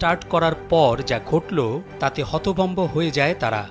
Start করার পর যা ঘটল, তাতে হতভম্ব হয়ে যায় তারা।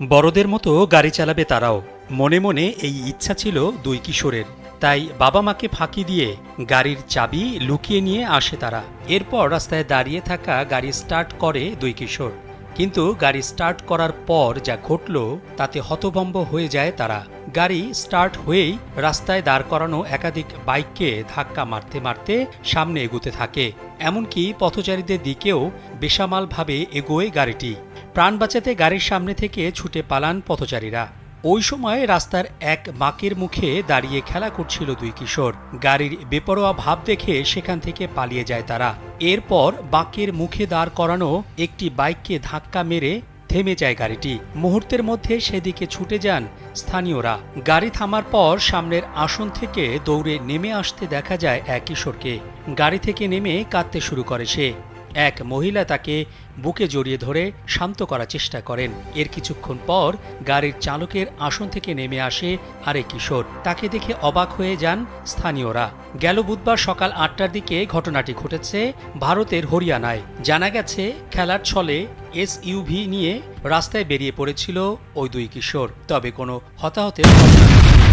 বড়দের মতো গাড়ি চালাবে তারাও। মনে মনে এই ইচ্ছা ছিল দুই কিশোরের। তাই বাবা মাকে ফাঁকি দিয়ে গাড়ির চাবি লুকিয়ে নিয়ে আসে তারা। এরপর রাস্তায় দাঁড়িয়ে থাকা গাড়ি স্টার্ট করে দুই কিশোর। কিন্তু গাড়ি স্টার্ট করার পর যা ঘটল, তাতে হতভম্ব হয়ে যায় তারা। গাড়ি স্টার্ট হয়েই রাস্তায় দাঁড় করানো একাধিক বাইককে ধাক্কা মারতে মারতে সামনে এগুতে থাকে। এমনকি পথচারীদের দিকেও বেসামালভাবে এগোয় গাড়িটি। প্রাণ বাঁচাতে গাড়ির সামনে থেকে ছুটে পালান পথচারীরা। ওই সময় রাস্তার এক বাঁকের মুখে দাঁড়িয়ে খেলা করছিল দুই কিশোর। গাড়ির বেপরোয়া ভাব দেখে সেখান থেকে পালিয়ে যায় তারা। এরপর বাঁকের মুখে দাঁড় করানো একটি বাইককে ধাক্কা মেরে থেমে যায় গাড়িটি। মুহূর্তের মধ্যে সেদিকে ছুটে যান স্থানীয়রা। গাড়ি থামার পর সামনের আসন থেকে দৌড়ে নেমে আসতে দেখা যায় এক কিশোরকে। গাড়ি থেকে নেমে কাঁদতে শুরু করে সে। এক মহিলা তাকে বুকে জড়িয়ে ধরে শান্ত করার চেষ্টা করেন। এর কিছুক্ষণ পর গাড়ির চালকের আসন থেকে নেমে আসে আরেক কিশোর। তাকে দেখে অবাক হয়ে যান স্থানীয়রা। গেল বুধবার সকাল আটটার দিকে ঘটনাটি ঘটেছে ভারতের হরিয়ানায়। জানা গেছে, খেলার ছলে এসইউভি নিয়ে রাস্তায় বেরিয়ে পড়েছিল ওই দুই কিশোর। তবে কোনো হতাহতের ঘটনা